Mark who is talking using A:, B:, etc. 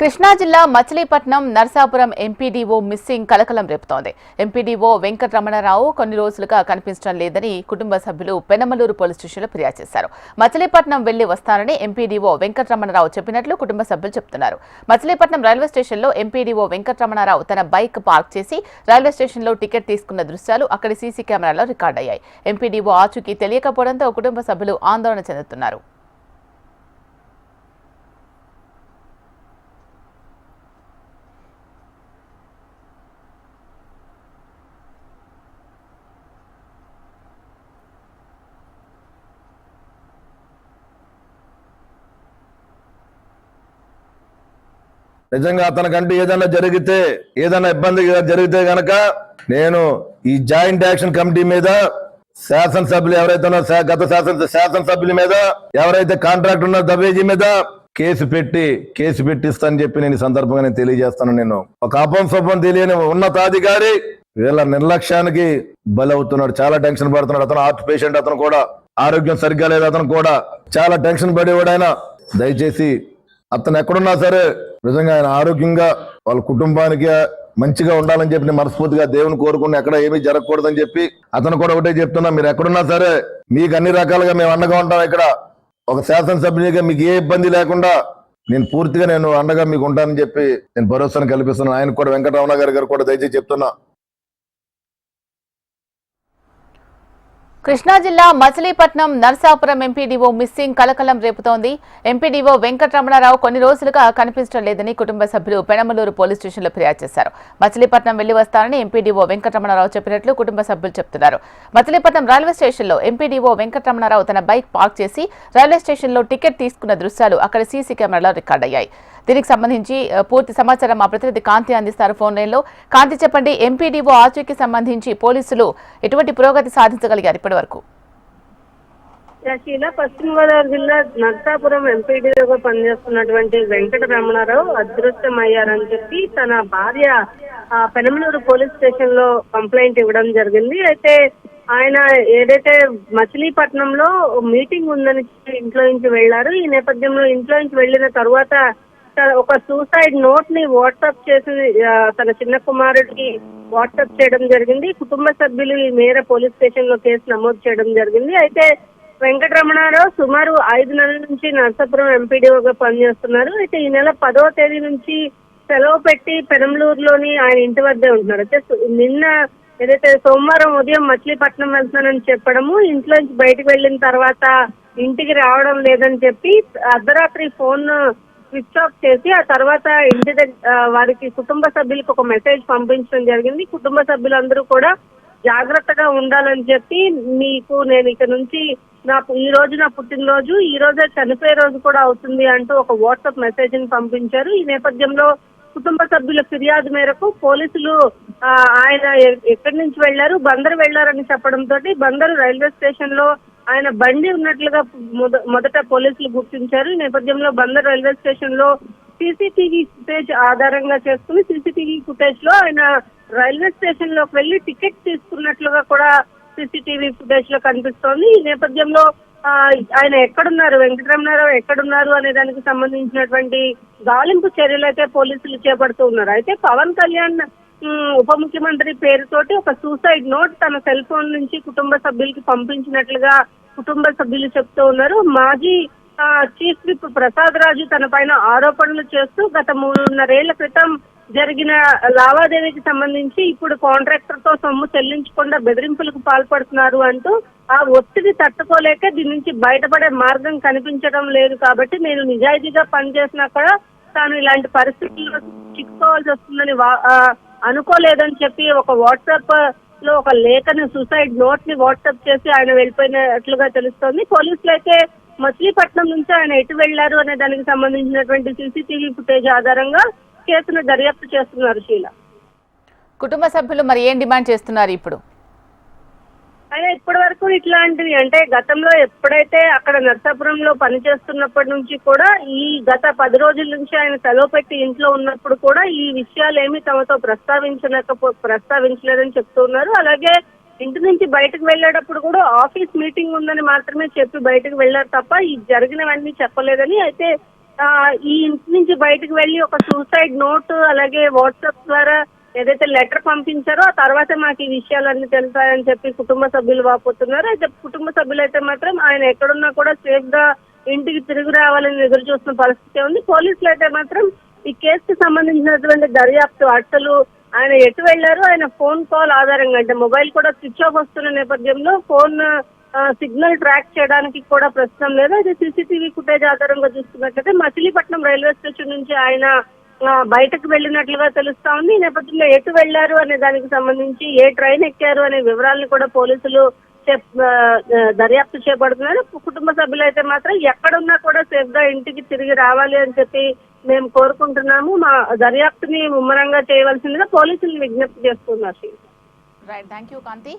A: కృష్ణా జిల్లా Machilipatnam Narsapuram MPDO missing కలకలం రేపుతోంది. ఎంపీడీఓ వెంకటరమణరావు కొన్ని రోజులుగా కనిపించడం లేదని కుటుంబ సభ్యులు పెనమలూరు పోలీస్ స్టేషన్లో ఫిర్యాదు చేశారు. మచిలీపట్నం వెళ్ళి వస్తానని ఎంపీడీఓ వెంకటరమణరావు చెప్పినట్లు కుటుంబ సభ్యులు చెబుతున్నారు. మచిలీపట్నం రైల్వే స్టేషన్లో ఎంపీడీఓ వెంకటరమణరావు తన బైక్ పార్క్ చేసి రైల్వే స్టేషన్లో టికెట్ తీసుకున్న దృశ్యాలు అక్కడి సీసీ కెమెరాలో రికార్డయ్యాయి. ఎంపీడీఓ ఆచూకీ తెలియకపోవడంతో కుటుంబ సభ్యులు ఆందోళన చెందుతున్నారు.
B: నిజంగా అతనికంటూ ఏదైనా జరిగితే ఏదైనా ఇబ్బంది జరిగితే గనక నేను ఈ జాయింట్ యాక్షన్ కమిటీ మీద శాసనసభ్యులు ఎవరైతే ఉన్నారో శా- గత శాసన శాసనసభ్యుల మీద ఎవరైతే కాంట్రాక్ట్ ఉన్నారో దవేజీ మీద కేసు పెట్టి కేసు పెట్టిస్తానని చెప్పి నేను ఈ సందర్భంగా నేను తెలియజేస్తాను. నేను ఒక అపం సొప్పం తెలియని ఉన్నతాధికారి వీళ్ళ నిర్లక్ష్యానికి బలవుతున్నాడు. చాలా టెన్షన్ పడుతున్నాడు. అతను హార్ట్ పేషెంట్ అతను కూడా ఆరోగ్యం సరిగ్గా లేదు అతను కూడా చాలా టెన్షన్ పడేవాడు ఆయన. దయచేసి అతను ఎక్కడున్నా సరే నిజంగా ఆయన ఆరోగ్యంగా వాళ్ళ కుటుంబానికి మంచిగా ఉండాలని చెప్పి నేను మనస్ఫూర్తిగా దేవుని కోరుకుని ఎక్కడ ఏమీ జరగకూడదని చెప్పి అతను కూడా ఒకటే చెప్తున్నా మీరు ఎక్కడున్నా సరే మీకు అన్ని రకాలుగా మేము అండగా ఉంటాం ఇక్కడ. ఒక శాసనసభ్యునిగా మీకు ఏ ఇబ్బంది లేకుండా నేను పూర్తిగా నేను అండగా మీకు ఉంటానని చెప్పి నేను భరోసాను కల్పిస్తున్నాను. ఆయన కూడా వెంకటరమణ గారి గారు కూడా దయచేసి చెప్తున్నా.
A: కృష్ణా జిల్లా మచిలీపట్నం నర్సాపురం ఎంపీడీఓ మిస్సింగ్ కలకలం రేపుతోంది. ఎంపీడీఓ వెంకటరమణారావు కొన్ని రోజులుగా కనిపించడం లేదని కుటుంబ సభ్యులు పెనమలూరు పోలీస్ స్టేషన్లో ఫిర్యాదు చేశారు. మచిలీపట్నం వెళ్ళి వస్తారని ఎంపీడీఓ వెంకటరమణారావు చెప్పినట్లు కుటుంబ సభ్యులు చెబుతున్నారు మచిలీపట్నం రైల్వే స్టేషన్లో ఎంపీడీఓ వెంకటరమణారావు తన బైక్ పార్క్ చేసి రైల్వే స్టేషన్లో టికెట్ తీసుకున్న దృశ్యాలు అక్కడ సీసీ కెమెరాలో రికార్డయ్యాయి. దీనికి సంబంధించి పూర్తి సమాచారం మా ప్రతినిధి కాంతి అందిస్తారు ఫోన్ లైన్లో. కాంతి చెప్పండి ఎంపీడీఓ ఆచూకీ సంబంధించి పోలీసులు ఎటువంటి పురోగతి సాధించగలిగారు ఇప్పటి వరకు
C: పశ్చిమ గోదావరి జిల్లా నర్సాపురం ఎంపీడీగా పనిచేస్తున్నటువంటి వెంకట రమణారావు అయ్యారని చెప్పి తన భార్య పెనమలూరు పోలీస్ స్టేషన్లో కంప్లైంట్ ఇవ్వడం జరిగింది. అయితే ఆయన ఏదైతే మచిలీపట్నంలో మీటింగ్ ఉందని ఇంట్లో నుంచి వెళ్ళారు ఈ నేపథ్యంలో ఇంట్లో నుంచి వెళ్ళిన తర్వాత ఒక సూసైడ్ నోట్ని వాట్సాప్ చేసి తన చిన్న కుమారుడికి వాట్సాప్ చేయడం జరిగింది. కుటుంబ సభ్యులు ఈ మేర పోలీస్ స్టేషన్లో కేసు నమోదు చేయడం జరిగింది. అయితే వెంకటరమణారావు సుమారు ఐదు నెలల నుంచి నర్సాపురం ఎంపీడీఓగా పనిచేస్తున్నారు. అయితే ఈ నెల పదవ తేదీ నుంచి సెలవు పెట్టి పెనంలూరులోని ఆయన ఇంటి వద్దే ఉంటున్నారు. అయితే నిన్న ఏదైతే సోమవారం ఉదయం మచిలీపట్నం వెళ్తున్నానని చెప్పడము ఇంట్లో నుంచి బయటకు వెళ్ళిన తర్వాత ఇంటికి రావడం లేదని చెప్పి అర్ధరాత్రి ఫోన్ స్విచ్ ఆఫ్ చేసి ఆ తర్వాత ఇంటి దగ్గర వారికి కుటుంబ సభ్యులకు ఒక మెసేజ్ పంపించడం జరిగింది. కుటుంబ సభ్యులందరూ కూడా జాగ్రత్తగా ఉండాలని చెప్పి మీకు నేను ఇక నుంచి నా ఈ రోజు నా పుట్టినరోజు ఈ రోజే చనిపోయే రోజు కూడా అవుతుంది అంటూ ఒక వాట్సాప్ మెసేజ్ని పంపించారు. ఈ నేపథ్యంలో కుటుంబ సభ్యుల ఫిర్యాదు మేరకు పోలీసులు ఆయన ఎక్కడి నుంచి వెళ్ళారు బందరు వెళ్ళారని చెప్పడంతో బందరు రైల్వే స్టేషన్లో ఆయన బండి ఉన్నట్లుగా మొద- మొదట పోలీసులు గుర్తించారు. ఈ నేపథ్యంలో బందర్ రైల్వే స్టేషన్లో సీసీటీవీ ఫుటేజ్ ఆధారంగా చేసుకుని సీసీటీవీ ఫుటేజ్లో ఆయన రైల్వే స్టేషన్లోకి వెళ్ళి టికెట్ తీసుకున్నట్లుగా కూడా సీసీటీవీ ఫుటేజ్లో కనిపిస్తోంది. ఈ నేపథ్యంలో ఆ, ఆయన ఎక్కడున్నారు? వెంకటరమణారావు ఎక్కడున్నారు అనే దానికి సంబంధించినటువంటి గాలింపు చర్యలు అయితే పోలీసులు చేపడుతూ ఉన్నారు. అయితే పవన్ కళ్యాణ్ ఉప ముఖ్యమంత్రి పేరుతోటి ఒక సూసైడ్ నోట్ తన సెల్ ఫోన్ నుంచి కుటుంబ సభ్యులకి పంపించినట్లుగా కుటుంబ సభ్యులు చెప్తూ ఉన్నారు. మాజీ చీఫ్ విప్ ప్రసాద్ రాజు తన పైన ఆరోపణలు చేస్తూ గత మూడున్నరేళ్ళ క్రితం జరిగిన లావాదేవీకి సంబంధించి ఇప్పుడు కాంట్రాక్టర్తో సొమ్ము చెల్లించకుండా బెదిరింపులకు పాల్పడుతున్నారు అంటూ ఆ ఒత్తిడి తట్టుకోలేక దీని నుంచి బయటపడే మార్గం కనిపించడం లేదు కాబట్టి నేను నిజాయితీగా పనిచేసినా కూడా తాను ఇలాంటి పరిస్థితుల్లో చిక్కుకోవాల్సి వస్తుందని వా- అనుకోలేదని చెప్పి ఒక వాట్సాప్ లో ఒక లేఖని సూసైడ్ నోట్ని వాట్సాప్ చేసి ఆయన వెళ్ళిపోయినట్లుగా తెలుస్తోంది. పోలీసులు అయితే మచిలీపట్నం నుంచి ఆయన ఎటు వెళ్ళారు అనే దానికి సంబంధించినటువంటి సీసీటీవీ ఫుటేజ్ ఆధారంగా కేసును దర్యాప్తు చేస్తున్నారు శీల.
A: కుటుంబ సభ్యులు మరి ఏం డిమాండ్ చేస్తున్నారు ఇప్పుడు?
C: అయినా ఇప్పటి వరకు ఇట్లాంటివి అంటే గతంలో ఎప్పుడైతే అక్కడ నర్సాపురంలో పనిచేస్తున్నప్పటి నుంచి కూడా ఈ గత పది రోజుల నుంచి ఆయన సెలవు పెట్టి ఇంట్లో ఉన్నప్పుడు కూడా ఈ విషయాలు ఏమి తమతో ప్రస్తావించలేకపో ప్రస్తావించలేదని చెప్తూ ఉన్నారు. అలాగే ఇంటి నుంచి బయటకు వెళ్ళేటప్పుడు కూడా ఆఫీస్ మీటింగ్ ఉందని మాత్రమే చెప్పి బయటకు వెళ్ళారు తప్ప ఈ జరిగినవన్నీ చెప్పలేదని. అయితే ఈ ఇంటి నుంచి బయటకు వెళ్ళి ఒక సూసైడ్ నోట్ అలాగే వాట్సాప్ ద్వారా ఏదైతే లెటర్ పంపించారో ఆ తర్వాత మాకు ఈ విషయాలన్నీ తెలుస్తాయని చెప్పి కుటుంబ సభ్యులు వాపోతున్నారు. అయితే కుటుంబ సభ్యులు అయితే మాత్రం ఆయన ఎక్కడున్నా కూడా సేఫ్గా ఇంటికి తిరిగి రావాలని ఎదురు చూస్తున్న పరిస్థితి ఉంది. పోలీసులు అయితే మాత్రం ఈ కేసుకు సంబంధించినటువంటి దర్యాప్తు అట్టలు ఆయన ఎటు వెళ్ళారు ఆయన ఫోన్ కాల్ ఆధారంగా అంటే మొబైల్ కూడా స్విచ్ ఆఫ్ వస్తున్న నేపథ్యంలో ఫోన్ సిగ్నల్ ట్రాక్ చేయడానికి కూడా ప్రస్తుతం లేదు. అయితే సీసీటీవీ ఫుటేజ్ ఆధారంగా చూస్తున్నట్లయితే మచిలీపట్నం రైల్వే స్టేషన్ నుంచి ఆయన బయటకు వెళ్ళినట్లుగా తెలుస్తా ఉంది. ఈ నేపథ్యంలో ఎటు వెళ్ళారు అనే దానికి సంబంధించి ఏ ట్రైన్ ఎక్కారు అనే వివరాలను కూడా పోలీసులు దర్యాప్తు చేపడుతున్నారు. కుటుంబ సభ్యులు అయితే మాత్రం ఎక్కడున్నా కూడా సేఫ్గా ఇంటికి తిరిగి రావాలి అని చెప్పి మేము కోరుకుంటున్నాము. మా దర్యాప్తుని ముమ్మరంగా చేయవలసిందిగా పోలీసులు విజ్ఞప్తి చేస్తున్నారు.
A: Right thank you Kanthi